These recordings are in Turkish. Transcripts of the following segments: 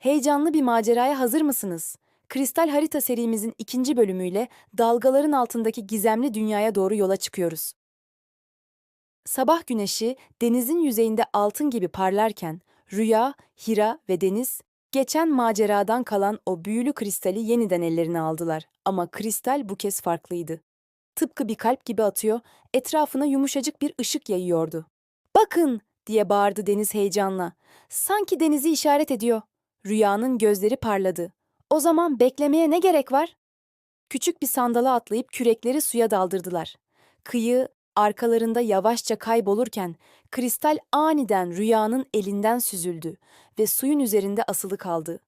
Heyecanlı bir maceraya hazır mısınız? Kristal Harita serimizin ikinci bölümüyle dalgaların altındaki gizemli dünyaya doğru yola çıkıyoruz. Sabah güneşi denizin yüzeyinde altın gibi parlarken Rüya, Hira ve Deniz geçen maceradan kalan o büyülü kristali yeniden ellerine aldılar. Ama kristal bu kez farklıydı. Tıpkı bir kalp gibi atıyor, etrafına yumuşacık bir ışık yayıyordu. Bakın diye bağırdı Deniz heyecanla. Sanki denizi işaret ediyor. Rüyanın gözleri parladı. O zaman beklemeye ne gerek var? Küçük bir sandala atlayıp kürekleri suya daldırdılar. Kıyı arkalarında yavaşça kaybolurken kristal aniden rüyanın elinden süzüldü ve suyun üzerinde asılı kaldı.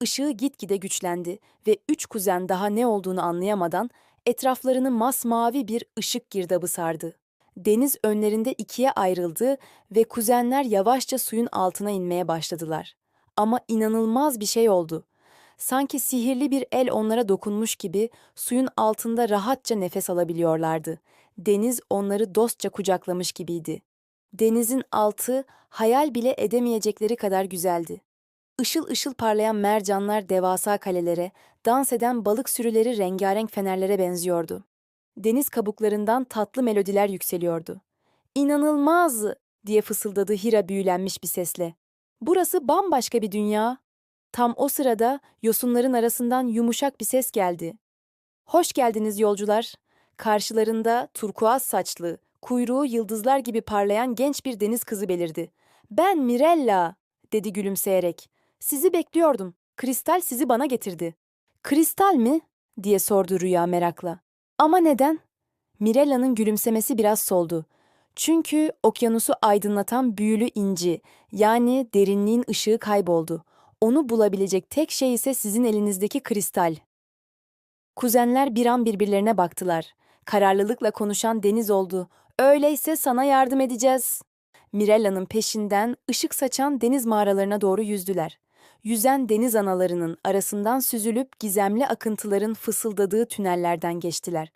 Işığı gitgide güçlendi ve üç kuzen daha ne olduğunu anlayamadan etraflarını masmavi bir ışık girdabı sardı. Deniz önlerinde ikiye ayrıldı ve kuzenler yavaşça suyun altına inmeye başladılar. Ama inanılmaz bir şey oldu. Sanki sihirli bir el onlara dokunmuş gibi suyun altında rahatça nefes alabiliyorlardı. Deniz onları dostça kucaklamış gibiydi. Denizin altı hayal bile edemeyecekleri kadar güzeldi. Işıl ışıl parlayan mercanlar devasa kalelere, dans eden balık sürüleri rengarenk fenerlere benziyordu. Deniz kabuklarından tatlı melodiler yükseliyordu. İnanılmaz diye fısıldadı Hira büyülenmiş bir sesle. Burası bambaşka bir dünya. Tam o sırada yosunların arasından yumuşak bir ses geldi. Hoş geldiniz yolcular. Karşılarında turkuaz saçlı, kuyruğu yıldızlar gibi parlayan genç bir deniz kızı belirdi. Ben Mirella, dedi gülümseyerek. Sizi bekliyordum. Kristal sizi bana getirdi. Kristal mi? diye sordu Rüya merakla. Ama neden? Mirella'nın gülümsemesi biraz soldu. Çünkü okyanusu aydınlatan büyülü inci, yani derinliğin ışığı kayboldu. Onu bulabilecek tek şey ise sizin elinizdeki kristal. Kuzenler bir an birbirlerine baktılar. Kararlılıkla konuşan Deniz oldu. Öyleyse sana yardım edeceğiz. Mirella'nın peşinden ışık saçan deniz mağaralarına doğru yüzdüler. Yüzen deniz analarının arasından süzülüp gizemli akıntıların fısıldadığı tünellerden geçtiler.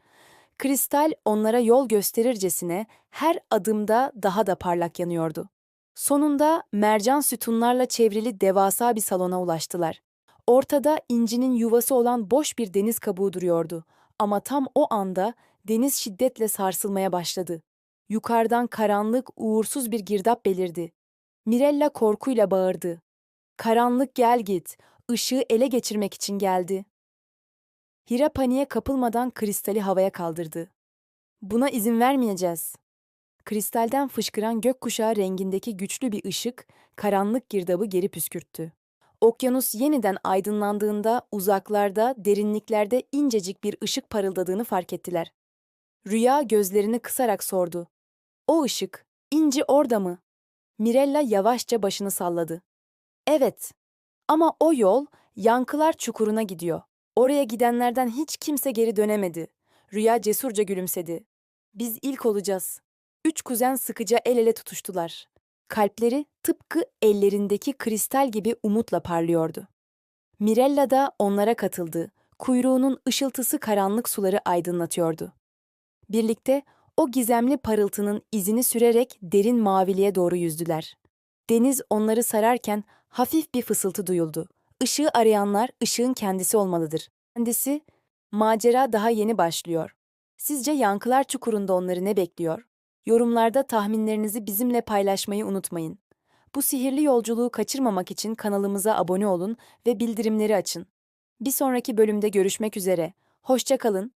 Kristal onlara yol gösterircesine her adımda daha da parlak yanıyordu. Sonunda mercan sütunlarla çevrili devasa bir salona ulaştılar. Ortada incinin yuvası olan boş bir deniz kabuğu duruyordu. Ama tam o anda deniz şiddetle sarsılmaya başladı. Yukarıdan karanlık, uğursuz bir girdap belirdi. Mirella korkuyla bağırdı. Karanlık gel git, ışığı ele geçirmek için geldi. Hira paniğe kapılmadan kristali havaya kaldırdı. Buna izin vermeyeceğiz. Kristalden fışkıran gökkuşağı rengindeki güçlü bir ışık, karanlık girdabı geri püskürttü. Okyanus yeniden aydınlandığında uzaklarda, derinliklerde incecik bir ışık parıldadığını fark ettiler. Rüya gözlerini kısarak sordu. O ışık, inci orada mı? Mirella yavaşça başını salladı. Evet. Ama o yol yankılar çukuruna gidiyor. Oraya gidenlerden hiç kimse geri dönemedi. Rüya cesurca gülümsedi. Biz ilk olacağız. Üç kuzen sıkıca el ele tutuştular. Kalpleri tıpkı ellerindeki kristal gibi umutla parlıyordu. Mirella da onlara katıldı. Kuyruğunun ışıltısı karanlık suları aydınlatıyordu. Birlikte o gizemli parıltının izini sürerek derin maviliğe doğru yüzdüler. Deniz onları sararken hafif bir fısıltı duyuldu. Işığı arayanlar ışığın kendisi olmalıdır. Kendisi, macera daha yeni başlıyor. Sizce yankılar çukurunda onları ne bekliyor? Yorumlarda tahminlerinizi bizimle paylaşmayı unutmayın. Bu sihirli yolculuğu kaçırmamak için kanalımıza abone olun ve bildirimleri açın. Bir sonraki bölümde görüşmek üzere. Hoşça kalın,